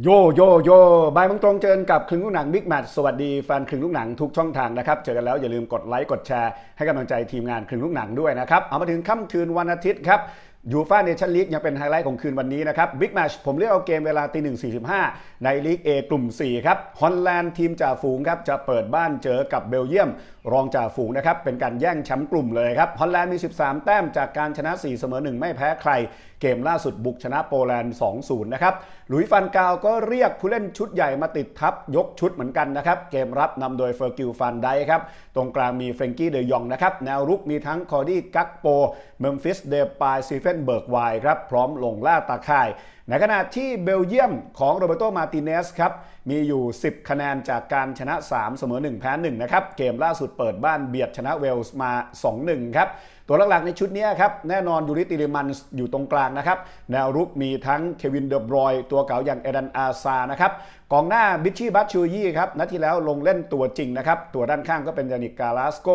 โยโยโยบายมังตรงเจอกับคลึงลูกหนังบิ๊กแมทสวัสดีแฟนคลึงลูกหนังทุกช่องทางนะครับ เจอกันแล้วอย่าลืมกดไลค์กดแชร์ให้กำลังใจทีมงานคลึงลูกหนังด้วยนะครับ เอามาถึงค่ำคืนวันอาทิตย์ครับ ยูฟ่าเนชั่นลีกยังเป็นไฮไลท์ของคืนวันนี้นะครับบิ๊กแมชผมเลือกเอาเกมเวลาตีหนึ่งสี่สิบห้าในลีก A กลุ่ม 4 ครับฮอลแลนด์ทีมจ่าฝูงครับจะเปิดบ้านเจอกับเบลเยียม รองจ่าฝูงนะครับเป็นการแย่งแชมป์กลุ่มเลยครับฮอลแลนด์มี 13 แต้มจากการชนะ 4 เสมอ 1 ไม่แพ้ใคร เกมล่าสุดบุกชนะโปแลนด์ 2-0 นะครับหลุยฟันกาวก็เรียกผู้เล่นชุดใหญ่มาติดทัพยกชุดเหมือนกันนะครับเกมรับนำโดยเฟอร์กิลฟันไดครับตรงกลางมีเฟรงกี้เดยองนะครับแนวรุกมีทั้งคอร์ดี้กักโปเมมฟิสเดปายซีเฟนเบิร์กไวครับพร้อมลงล่าตาข่าย ในขณะที่เบลเยียมของโรเบโตมาติเนสครับมีอยู่ 10 คะแนนจากการชนะ 3 เสมอ 1 แพ้ 1 นะครับ เกมล่าสุดเปิดบ้านเบียดชนะเวลส์มา 2-1 ครับ ตัวหลักๆในชุดนี้ครับ แน่นอนยูริติลิมันอยู่ตรงกลางนะครับ แนวรุกมีทั้งเควินเดอบรอย ตัวเก่าอย่างเอดันอาซานะครับกองหน้าบิชชี่บัตชูยี่ครับนัดที่แล้วลงเล่นตัวจริงนะครับ ตัวด้านข้างก็เป็นยานิกกาลาสโก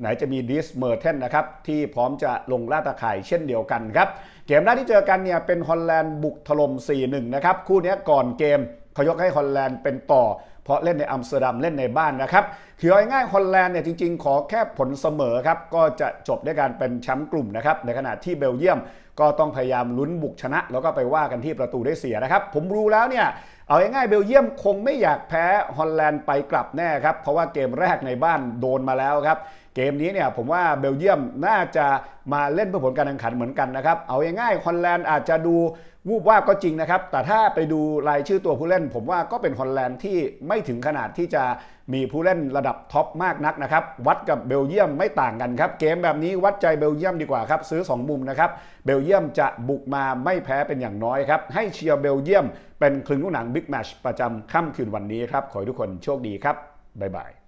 ไหนจะมีดิสเมอร์เทนนะครับที่พร้อมจะลงล่าตาข่ายเช่นเดียวกันครับเกมแรกที่เจอกันเนี่ยเป็นฮอลแลนด์บุกถล่ม 4-1 นะครับ คู่นี้ก่อนเกมเขายกให้ฮอลแลนด์เป็นต่อ เพราะเล่นในอัมสเตอร์ดัมเล่นในบ้านนะครับคือเอาง่ายฮอลแลนด์เนี่ยจริงๆ ขอแค่ผลเสมอครับก็จะจบด้วยการเป็นแชมป์กลุ่มนะครับในขณะที่เบลเยียมก็ต้องพยายามลุ้นบุกชนะ แล้วก็ไปว่ากันที่ประตูได้เสียนะครับ ผมรู้แล้วเนี่ยเอาง่ายๆเบลเยียมคงไม่อยากแพ้ฮอลแลนด์ไปกลับแน่ครับ เพราะว่าเกมแรกในบ้านโดนมาแล้วครับ เกมนี้เนี่ยผมว่าเบลเยียมน่าจะมาเล่นเพื่อผลการแข่งขันเหมือนกันนะครับ เอาง่ายๆฮอลแลนด์อาจจะดูวูบว่าบก็จริงนะครับ แต่ถ้าไปดูรายชื่อตัวผู้เล่น ผมว่าก็เป็นฮอลแลนด์ที่ไม่ถึงขนาดที่จะมีผู้เล่นระดับท็อปมากนักนะครับ วัดกับเบลเยียมไม่ต่างกันครับ เกมแบบนี้วัดใจเบลเยียมดีกว่าครับ ซื้อ 2 มุมนะครับ เบลเยียมจะบุกมาไม่แพ้เป็นอย่างน้อยครับ ให้เชียร์เบลเยียมเป็นคลึงลูกหนังบิ๊กแมชประจำค่ำคืนวันนี้ครับ ขอให้ทุกคนโชคดีครับ บ๊ายบาย